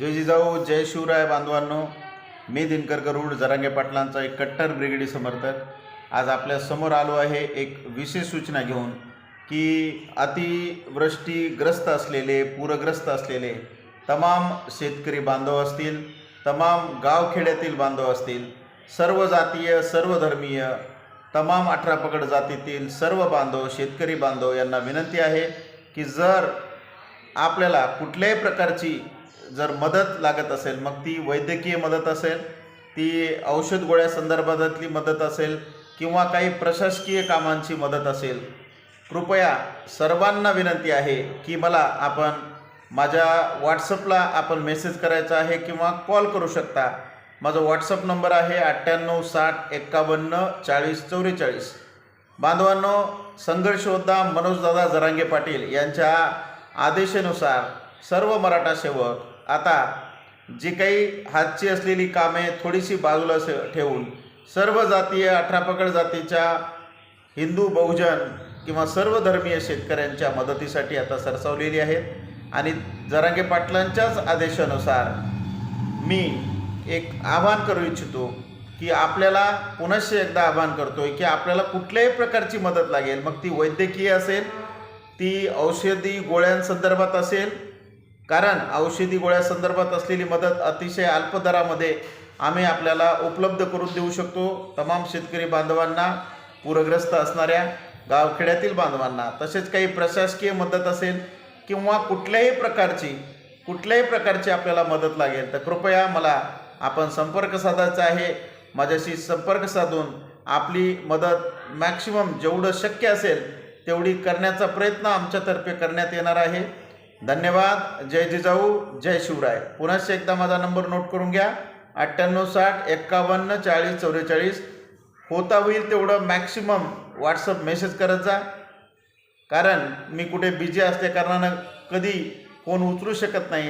जय जिजाऊ जय शिवराय बांधवांनो. मी दिनकर गरुड जरांगे पाटलांचा एक कट्टर ब्रिगेडी समर्थक. आज आपल्यासमोर आलो आहे एक विशेष सूचना घेऊन की अतिवृष्टीग्रस्त असलेले पूरग्रस्त असलेले तमाम शेतकरी बांधव असतील तमाम गावखेड्यातील बांधव असतील सर्व जातीय सर्व धर्मीय तमाम अठरापकड जातीतील सर्व बांधव शेतकरी बांधव यांना विनंती आहे की जर आपल्याला कुठल्याही प्रकारची जर मदत लागत असेल मग ती वैद्यकीय मदत असेल ती औषध गोळ्या संदर्भातली मदत असेल किंवा काही प्रशासकीय कामांची मदत असेल कृपया सर्वांना विनंती आहे की मला आपण माझ्या व्हॉट्सअपला आपण मेसेज करायचा आहे किंवा कॉल करू शकता. माझा व्हॉट्सअप नंबर आहे अठ्ठ्याण्णव साठ एक्कावन्न चाळीस चौवेचाळीस बांधवांनो संघर्षयोद्धा मनोजदादा जरांगे पाटील यांच्या आदेशानुसार सर्व मराठा सेवक आता जी काही हातची असलेली कामे थोडीशी बाजूला ठेवून सर्व जातीय अठरापकड जातीच्या हिंदू बहुजन किंवा सर्व धर्मीय शेतकऱ्यांच्या मदतीसाठी आता सरसावलेली आहेत. आणि जरांगे पाटलांच्याच आदेशानुसार मी एक आवाहन करू इच्छितो की आपल्याला पुनश्च एकदा आवाहन आहे की आपल्याला कुठल्याही प्रकारची मदत लागेल. मग ती वैद्यकीय असेल ती औषधी गोळ्यांसंदर्भात असेल कारण औषधी गोळ्या संदर्भात असलेली मदत अतिशय अल्प दरामध्ये आम्ही आपल्याला उपलब्ध करून देऊ शकतो. तमाम शेतकरी बांधवांना पूरग्रस्त असणाऱ्या गावखेड्यातील बांधवांना. तसेच काही प्रशासकीय मदत असेल किंवा कुठल्याही प्रकारची कुठल्याही प्रकारची आपल्याला मदत लागेल तर कृपया मला आपण संपर्क साधायचा आहे. माझ्याशी संपर्क साधून आपली मदत मॅक्सिमम जेवढं शक्य असेल तेवढी करण्याचा प्रयत्न आमच्यातर्फे करण्यात येणार आहे. धन्यवाद. जय जिजाऊ जय शिवराय. पुनश्च एकदा माझा नंबर नोट करून घ्या. अठ्ठ्याण्णव साठ एक्कावन्न चाळीस चौवेचाळीस. होता होईल तेवढं मॅक्सिमम व्हॉट्सअप मेसेज करत जा. कारण मी कुठे बिझी असल्या कारणानं कधी फोन उचलू शकत नाही.